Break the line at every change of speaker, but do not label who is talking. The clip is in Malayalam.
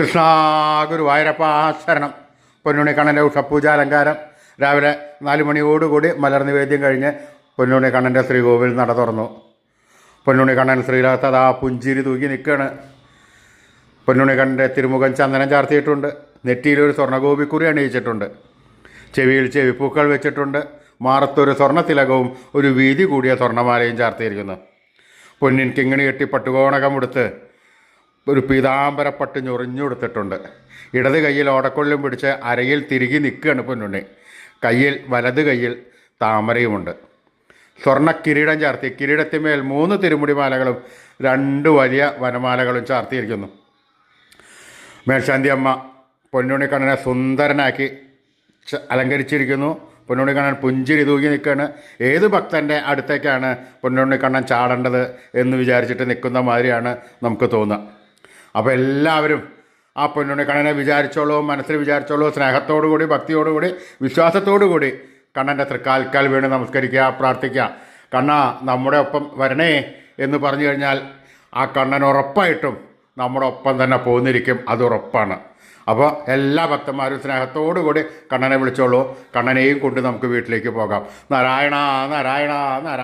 കൃഷ്ണ ഗുരുവായൂരപ്പ ശരണം. പൊന്നുണ്ണി കണ്ണന്റെ ഉഷപ്പൂജ അലങ്കാരം രാവിലെ നാല് മണിയോടുകൂടി മലർ നിവേദ്യം കഴിഞ്ഞ് പൊന്നുണി കണ്ണന്റെ ശ്രീകോവിൽ നട തുറന്നു. പൊന്നുണി കണ്ണൻ ശ്രീലകത്ത് ആ പുഞ്ചിരി തൂക്കി നിൽക്കുകയാണ്. പൊന്നുണി കണ്ണന്റെ തിരുമുഖം ചന്ദനം ചാർത്തിയിട്ടുണ്ട്. നെറ്റിയിലൊരു സ്വർണഗോപിക്കുറി അണിയിച്ചിട്ടുണ്ട്. ചെവിയിൽ ചെവിപ്പൂക്കൾ വെച്ചിട്ടുണ്ട്. മാറത്തൊരു സ്വർണത്തിലകവും ഒരു വീതി കൂടിയ സ്വർണമാലയും ചാർത്തിയിരിക്കുന്നു. പൊന്നിൻ കിങ്ങിണി കെട്ടി പട്ടുകോണകം ഉടുത്ത് ഒരു പീതാംബരപ്പട്ട് ഞൊറിഞ്ഞു ഞൊറിഞ്ഞുകൊടുത്തിട്ടുണ്ട് ഇടത് കയ്യിൽ ഓടക്കൊള്ളും പിടിച്ച് അരയിൽ തിരികെ നിൽക്കുകയാണ് പൊന്നുണ്ണി. കയ്യിൽ വലത് കയ്യിൽ താമരയുമുണ്ട്. സ്വർണ കിരീടം ചാർത്തി കിരീടത്തിന്മേൽ മൂന്ന് തിരുമുടിമാലകളും രണ്ട് വലിയ വനമാലകളും ചാർത്തിയിരിക്കുന്നു. മേൽശാന്തി അമ്മ പൊന്നുണ്ണിക്കണ്ണനെ സുന്ദരനാക്കി അലങ്കരിച്ചിരിക്കുന്നു. അലങ്കരിച്ചിരിക്കുന്നു പൊന്നുണ്ണിക്കണ്ണൻ പുഞ്ചിരി തൂങ്ങി നിൽക്കുകയാണ്. ഏത് ഭക്തന്റെ അടുത്തേക്കാണ് പൊന്നുണ്ണിക്കണ്ണൻ ചാടേണ്ടത് എന്ന് വിചാരിച്ചിട്ട് നിൽക്കുന്ന മാതിരിയാണ് നമുക്ക് തോന്നുക. അപ്പോൾ എല്ലാവരും ആ പൊന്നുണ്ണി കണ്ണനെ വിചാരിച്ചോളൂ മനസ്സിൽ വിചാരിച്ചോളൂ സ്നേഹത്തോടുകൂടി ഭക്തിയോടുകൂടി വിശ്വാസത്തോടുകൂടി കണ്ണന്റെ തൃക്കാൽക്കാൽ വീണ് നമസ്കരിക്കുക പ്രാർത്ഥിക്കുക. കണ്ണ നമ്മുടെ ഒപ്പം വരണേ എന്ന് പറഞ്ഞു കഴിഞ്ഞാൽ ആ കണ്ണൻ ഉറപ്പായിട്ടും നമ്മുടെ ഒപ്പം തന്നെ പോന്നിരിക്കും അത് ഉറപ്പാണ്. അപ്പോൾ എല്ലാ ഭക്തന്മാരും സ്നേഹത്തോടു കൂടി കണ്ണനെ വിളിച്ചോളൂ. കണ്ണനെയും കൊണ്ട് നമുക്ക് വീട്ടിലേക്ക് പോകാം. നാരായണ നാരായണ നാരായണ.